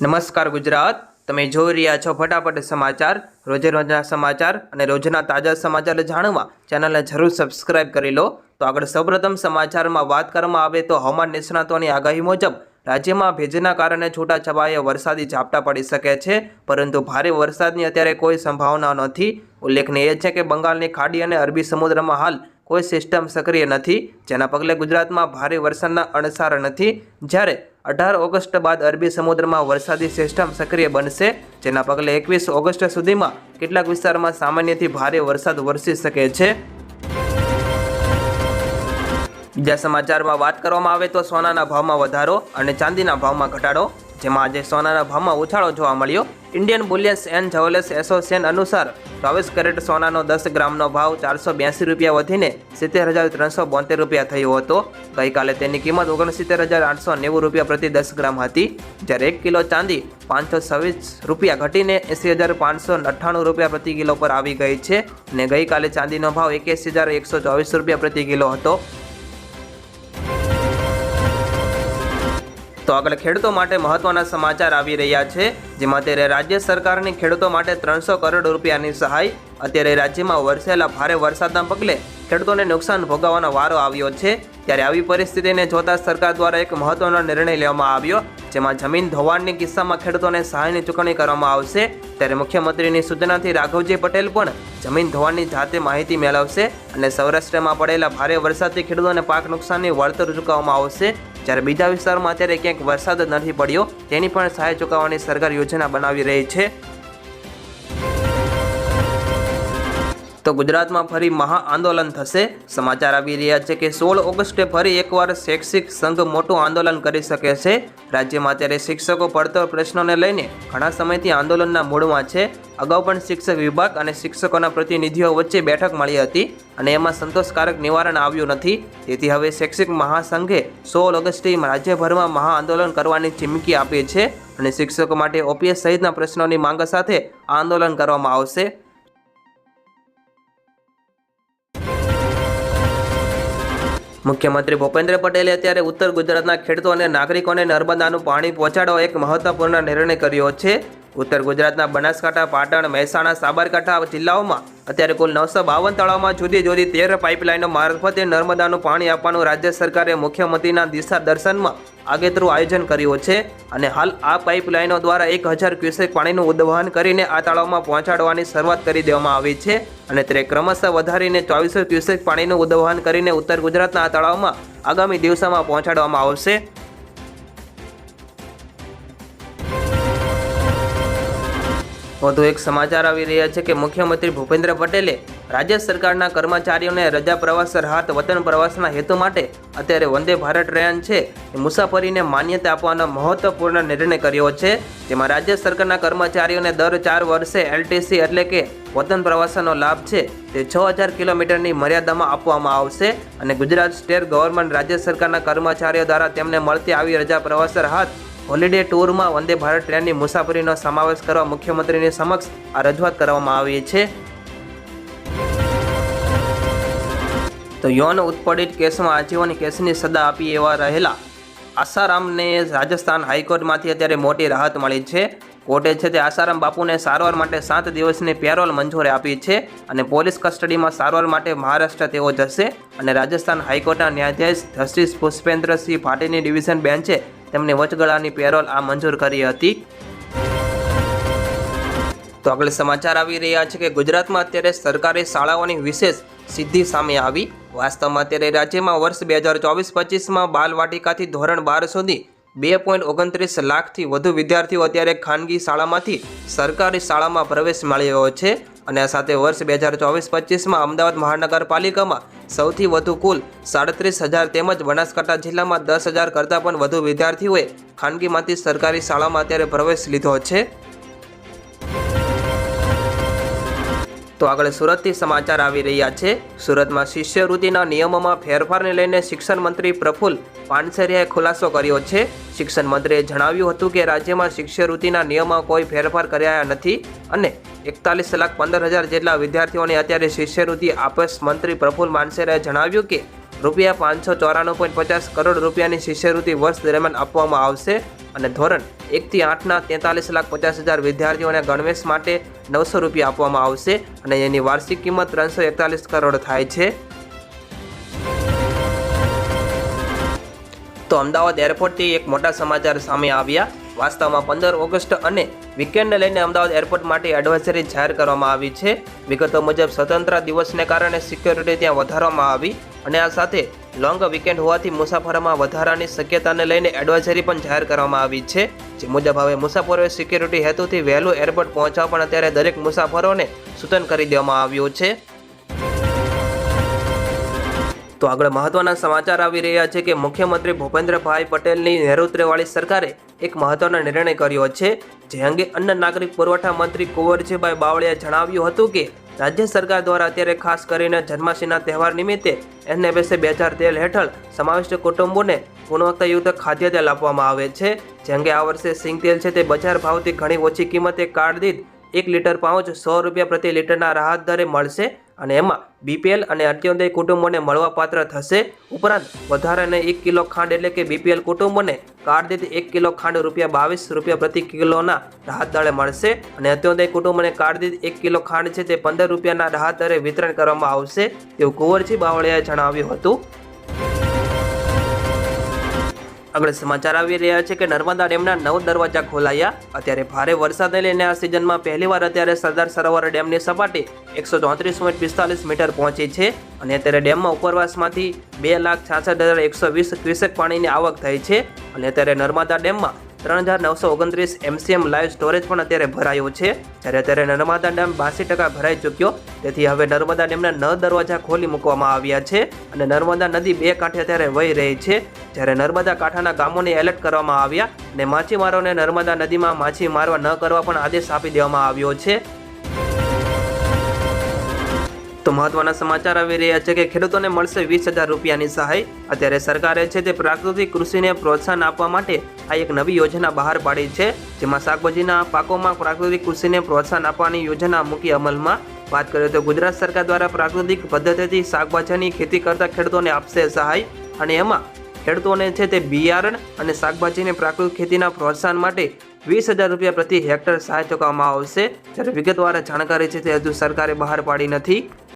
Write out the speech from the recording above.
નમસ્કાર ગુજરાત. તમે જોઈ રહ્યા છો ફટાફટ સમાચાર, રોજે રોજના સમાચાર અને રોજના તાજા સમાચાર જાણવા ચેનલને જરૂર સબસ્ક્રાઇબ કરી લો. તો આગળ સૌપ્રથમ સમાચારમાં વાત કરવામાં આવે તો હવામાન નિષ્ણાતોની આગાહી મુજબ રાજ્યમાં ભેજના કારણે છૂટા છવાયા વરસાદી ઝાપટા પડી શકે છે, પરંતુ ભારે વરસાદની અત્યારે કોઈ સંભાવના નથી. ઉલ્લેખનીય છે કે બંગાળની ખાડી અને અરબી સમુદ્રમાં હાલ કોઈ સિસ્ટમ સક્રિય નથી, જેના પગલે ગુજરાતમાં ભારે વરસાદના અણસાર નથી. જ્યારે અઢાર ઓગસ્ટ બાદ અરબી સમુદ્રમાં વરસાદી સિસ્ટમ સક્રિય બનશે, જેના પગલે એકવીસ ઓગસ્ટ સુધીમાં કેટલાક વિસ્તારમાં સામાન્યથી ભારે વરસાદ વરસી શકે છે. બીજા સમાચારમાં વાત કરવામાં આવે તો સોનાના ભાવમાં વધારો અને ચાંદીના ભાવમાં ઘટાડો, જેમાં આજે સોનાના ભાવમાં ઉછાળો જોવા મળ્યો. Indian bullions and jewellers association અનુસાર ચોવીસ કેરેટ સોનાનો દસ ગ્રામનો ભાવ ચારસો બ્યાસી રૂપિયા વધીને સિત્તેર હજાર ત્રણસો બોતેર રૂપિયા થયો હતો. ગઈકાલે તેની કિંમત ઓગણસિત્તેર હજાર આઠસો નેવું રૂપિયા પ્રતિ દસ ગ્રામ હતી. જ્યારે એક કિલો ચાંદી પાંચસો છવ્વીસ રૂપિયા ઘટીને એંસી હજાર પાંચસો અઠ્ઠાણું રૂપિયા પ્રતિ કિલો પર આવી ગઈ છે. અને ગઈકાલે ચાંદીનો ભાવ એક્યાસી હજાર એકસો ચોવીસ રૂપિયા પ્રતિ કિલો હતો. તો આગળ ખેડૂતો માટે મહત્વના સમાચાર આવી રહ્યા છે, જેમાં અત્યારે રાજ્ય સરકારની ખેડૂતો માટે ત્રણસો કરોડ રૂપિયાની સહાય, અત્યારે રાજ્યમાં વરસેલા ભારે વરસાદના પગલે ખેડૂતોને નુકસાન ભોગવવાનો વારો આવ્યો છે. ત્યારે આવી પરિસ્થિતિને જોતા સરકાર દ્વારા એક મહત્વનો નિર્ણય લેવામાં આવ્યો, જેમાં જમીન ધોવાણની કિસ્સામાં ખેડૂતોને સહાયની ચૂકવણી કરવામાં આવશે. ત્યારે મુખ્યમંત્રીની સૂચનાથી રાઘવજી પટેલ પણ જમીન ધોવાણની જાતે માહિતી મેળવશે અને સૌરાષ્ટ્રમાં પડેલા ભારે વરસાદથી ખેડૂતોને પાક નુકસાનની વળતર ચૂકવવામાં આવશે. જ્યારે બીજા વિસ્તારમાં અત્યારે ક્યાંક વરસાદ નથી પડ્યો, તેની પણ સહાય ચૂકવવાની સરકાર યોજના બનાવી રહી છે. તો ગુજરાતમાં ફરી મહા આંદોલન થશે. સમાચાર આવી રહ્યા છે કે સોળ ઓગસ્ટે ફરી એકવાર શૈક્ષિક સંઘ મોટું આંદોલન કરી શકે છે. રાજ્યમાં અત્યારે શિક્ષકો પડતર પ્રશ્નોને લઈને ઘણા સમયથી આંદોલનના મૂળમાં છે. અગાઉ પણ શિક્ષક વિભાગ અને શિક્ષકોના પ્રતિનિધિઓ વચ્ચે બેઠક મળી હતી અને એમાં સંતોષકારક નિવારણ આવ્યું નથી. તેથી હવે શૈક્ષિક મહાસંઘે સોળ ઓગસ્ટે રાજ્યભરમાં મહા આંદોલન કરવાની ચીમકી આપી છે અને શિક્ષકો માટે ઓપીએસ સહિતના પ્રશ્નોની માંગ સાથે આંદોલન કરવામાં આવશે. મુખ્યમંત્રી ભૂપેન્દ્ર પટેલે અત્યારે ઉત્તર ગુજરાતના ખેડૂતો અને નાગરિકોને નર્મદાનું પાણી પહોંચાડવા એક મહત્વપૂર્ણ નિર્ણય કર્યો છે. ઉત્તર ગુજરાતના બનાસકાંઠા, પાટણ, મહેસાણા, સાબરકાંઠા જિલ્લાઓમાં અત્યારે કુલ નવસો બાવન તળાવમાં જુદી જુદી તેર પાઇપલાઇનો મારફતે નર્મદાનું પાણી આપવાનું રાજ્ય સરકારે મુખ્યમંત્રીના દિશા દર્શનમાં આગેતરું આયોજન કર્યું છે અને હાલ આ પાઇપલાઇનો દ્વારા એક હજાર ક્યુસેક પાણીનું ઉદ્વહન કરીને આ તળાવમાં પહોંચાડવાની શરૂઆત કરી દેવામાં આવી છે અને તે ક્રમશઃ વધારીને ચોવીસો ક્યુસેક પાણીનું ઉદ્વહન કરીને ઉત્તર ગુજરાતના આ તળાવમાં આગામી દિવસોમાં પહોંચાડવામાં આવશે. વધુ એક સમાચાર આવી રહ્યા છે કે મુખ્યમંત્રી ભૂપેન્દ્ર પટેલે રાજ્ય સરકારના કર્મચારીઓને રજા પ્રવાસ રાહત વતન પ્રવાસના હેતુ માટે અત્યારે વંદે ભારત ટ્રેન છે. એ મુસાફરીને માન્યતા આપવાનો મહત્વપૂર્ણ નિર્ણય કર્યો છે. જેમાં રાજ્ય સરકારના કર્મચારીઓને દર ચાર વર્ષે એલટીસી એટલે કે વતન પ્રવાસનો લાભ છે. તે છ હજાર કિલોમીટરની મર્યાદામાં આપવામાં આવશે અને ગુજરાત સ્ટેટ ગવર્મેન્ટ રાજ્ય સરકારના કર્મચારીઓ દ્વારા તેમને મળતી આવી રજા પ્રવાસ રાહત હોલિડે ટૂરમાં વંદે ભારત ટ્રેનની મુસાફરીનો સમાવેશ કરવા મુખ્યમંત્રીની સમક્ષ આ રજૂઆત કરવામાં આવી છે. તો યૌન ઉત્પીડિત કેસમાં આજીવન કેસની સજા આપી એવા રહેલા આસારામને રાજસ્થાન હાઈકોર્ટમાંથી અત્યારે મોટી રાહત મળી છે. કોર્ટે છે તે આસારામ બાપુને સારવાર માટે સાત દિવસની પેરોલ મંજૂરી આપી છે અને પોલીસ કસ્ટડીમાં સારવાર માટે મહારાષ્ટ્ર તેઓ જશે અને રાજસ્થાન હાઈકોર્ટના ન્યાયાધીશ જસ્ટિસ પુષ્પેન્દ્રસિંહ ભાટીની ડિવિઝન બેન્ચે તેમની વચગાળાની પેરોલ આ મંજૂર કરી હતી. તો આગળ સમાચાર આવી રહ્યા છે કે ગુજરાતમાં અત્યારે સરકારી શાળાઓની વિશેષ સિદ્ધિ સામે આવી. વાસ્તવમાં અત્યારે રાજ્યમાં વર્ષ બે હજાર ચોવીસ પચીસમાં બાલવાટિકાથી ધોરણ બાર સુધી બે પોઈન્ટ ઓગણત્રીસ લાખથી વધુ વિદ્યાર્થીઓ અત્યારે ખાનગી શાળામાંથી સરકારી શાળામાં પ્રવેશ મેળવ્યો છે અને આ સાથે વર્ષ બે હજાર ચોવીસ પચીસમાં અમદાવાદ મહાનગરપાલિકામાં સૌથી વધુ કુલ સાડત્રીસ હજાર તેમજ બનાસકાંઠા જિલ્લામાં દસ હજાર કરતાં પણ વધુ વિદ્યાર્થીઓએ ખાનગીમાંથી સરકારી શાળામાં અત્યારે પ્રવેશ લીધો છે. તો આગળ સુરતથી સમાચાર આવી રહ્યા છે. સુરતમાં શિષ્યવૃત્તિના નિયમોમાં ફેરફારને લઈને શિક્ષણ મંત્રી પ્રફુલ્લ પાનસેરિયાએ ખુલાસો કર્યો છે. શિક્ષણ મંત્રીએ જણાવ્યું હતું કે રાજ્યમાં શિષ્યવૃત્તિના નિયમમાં કોઈ ફેરફાર કર્યા નથી અને એકતાલીસ લાખ પંદર હજાર જેટલા વિદ્યાર્થીઓને અત્યારે શિષ્યવૃત્તિ આપસ મંત્રી પ્રફુલ્લ માનસેરાએ જણાવ્યું કે રૂપિયા પાંચસો ચોરાણું પોઈન્ટ પચાસ કરોડ રૂપિયાની શિષ્યવૃત્તિ વર્ષ દરમિયાન આપવામાં આવશે અને ધોરણ એકથી આઠના તેતાલીસ લાખ પચાસ હજાર વિદ્યાર્થીઓને ગણવેશ માટે નવસો રૂપિયા આપવામાં આવશે અને એની વાર્ષિક કિંમત ત્રણસો એકતાલીસ કરોડ થાય છે. તો અમદાવાદ એરપોર્ટથી એક મોટા સમાચાર સામે આવ્યા. વાસ્તવમાં પંદર ઓગસ્ટ અને વીકેન્ડને લઈને અમદાવાદ એરપોર્ટ માટે એડવાઇઝરી જાહેર કરવામાં આવી છે. વિગતો મુજબ સ્વતંત્ર દિવસને કારણે સિક્યોરિટી ત્યાં વધારવામાં આવી. અને આ સાથે લોંગ વીકેન્ડ હોવાથી મુસાફરોમાં વધારાની શક્યતાને લઈને એડવાઇઝરી પણ જાહેર કરવામાં આવી છે. જે મુજબ હવે મુસાફરોએ સિક્યોરિટી હેતુથી વહેલું એરપોર્ટ પહોંચવા પણ અત્યારે દરેક મુસાફરોને સૂચન કરી દેવામાં આવ્યું છે. તો આગળ મહત્વના સમાચાર આવી રહ્યા છે કે મુખ્યમંત્રી ભૂપેન્દ્રભાઈ પટેલની નેતૃત્વવાળી સરકારે એક મહત્વનો નિર્ણય કર્યો છે. જે અંગે અન્ન નાગરિક પુરવઠા મંત્રી કુંવરજીભાઈ બાવળિયાએ જણાવ્યું હતું કે રાજ્ય સરકાર દ્વારા અત્યારે ખાસ કરીને જન્માષ્ટમીના તહેવાર નિમિત્તે એનએફએસએ બે હજાર તેર હેઠળ સમાવિષ્ટ કુટુંબોને ગુણવત્તાયુક્ત ખાદ્ય તેલ આપવામાં આવે છે, જેમ કે આ વર્ષે સિંગ તેલ છે તે બજાર ભાવથી ઘણી ઓછી કિંમતે કાર્ડ દીઠ એક લીટર પાઉચ સો રૂપિયા પ્રતિ લીટરના રાહત દરે મળશે. અને એમાં બીપીએલ અને અત્યોદય કુટુંબોને મળવાપાત્ર થશે. ઉપરાંત વધારાને એક કિલો ખાંડ એટલે કે બીપીએલ કુટુંબોને કાર્ડ દીઠ એક કિલો ખાંડ રૂપિયા બાવીસ રૂપિયા પ્રતિ કિલોના રાહત દરે મળશે. અને અત્યોદય કુટુંબોને કાર્ડ દીઠ એક કિલો ખાંડ છે તે પંદર રૂપિયાના રાહત દરે વિતરણ કરવામાં આવશે. તેવું કુંવરજી બાવળિયાએ જણાવ્યું હતું. આગળ સમાચાર આવી રહ્યા છે કે નર્મદા ડેમના નવ દરવાજા ખોલાયા. અત્યારે ભારે વરસાદને લઈને આ સિઝનમાં પહેલીવાર અત્યારે સરદાર સરોવર ડેમની સપાટી એકસો ચોત્રીસ પોઈન્ટ પિસ્તાલીસ મીટર પહોંચી છે અને અત્યારે ડેમમાં ઉપરવાસમાંથી બે લાખ છાસઠ હજાર એકસો વીસ ક્યુસેક પાણીની આવક થઈ છે અને અત્યારે નર્મદા ડેમમાં ત્રણ હજાર નવસો ઓગણત્રીસ એમસીએમ લાઈવ સ્ટોરેજ પણ અત્યારે ભરાયો છે. જ્યારે અત્યારે નર્મદા ડેમ બાસી ટકા ભરાઈ ચૂક્યો. તેથી હવે નર્મદા ડેમના નવ દરવાજા ખોલી મૂકવામાં આવ્યા છે અને નર્મદા નદી બે કાંઠે અત્યારે વહી રહી છે. જ્યારે નર્મદા કાંઠાના ગામોને એલર્ટ કરવામાં આવ્યા અને માછીમારોને નર્મદા નદીમાં માછી મારવા ન કરવા પણ આદેશ આપી દેવામાં આવ્યો છે. તો મહત્વના સમાચાર આવી રહ્યા છે કે ખેડૂતોને મળશે વીસ હજાર રૂપિયાની સહાય. અત્યારે સરકારે છે તે પ્રાકૃતિક કૃષિને પ્રોત્સાહન આપવા માટે આ એક નવી યોજના બહાર પાડી છે, જેમાં શાકભાજીના પાકોમાં પ્રાકૃતિક કૃષિને પ્રોત્સાહન આપવાની યોજના મૂકી અમલમાં. વાત કરીએ તો ગુજરાત સરકાર દ્વારા પ્રાકૃતિક પદ્ધતિથી શાકભાજીની ખેતી કરતા ખેડૂતોને આપશે સહાય અને એમાં ખેડૂતોને છે તે બિયારણ અને શાકભાજીને પ્રાકૃતિક ખેતીના પ્રોત્સાહન માટે વીસ હજાર રૂપિયા પ્રતિ હેક્ટર સહાય ચૂકવવામાં આવશે. જ્યારે વિગતવાર જાણકારી છે તે હજુ સરકારે બહાર પાડી નથી.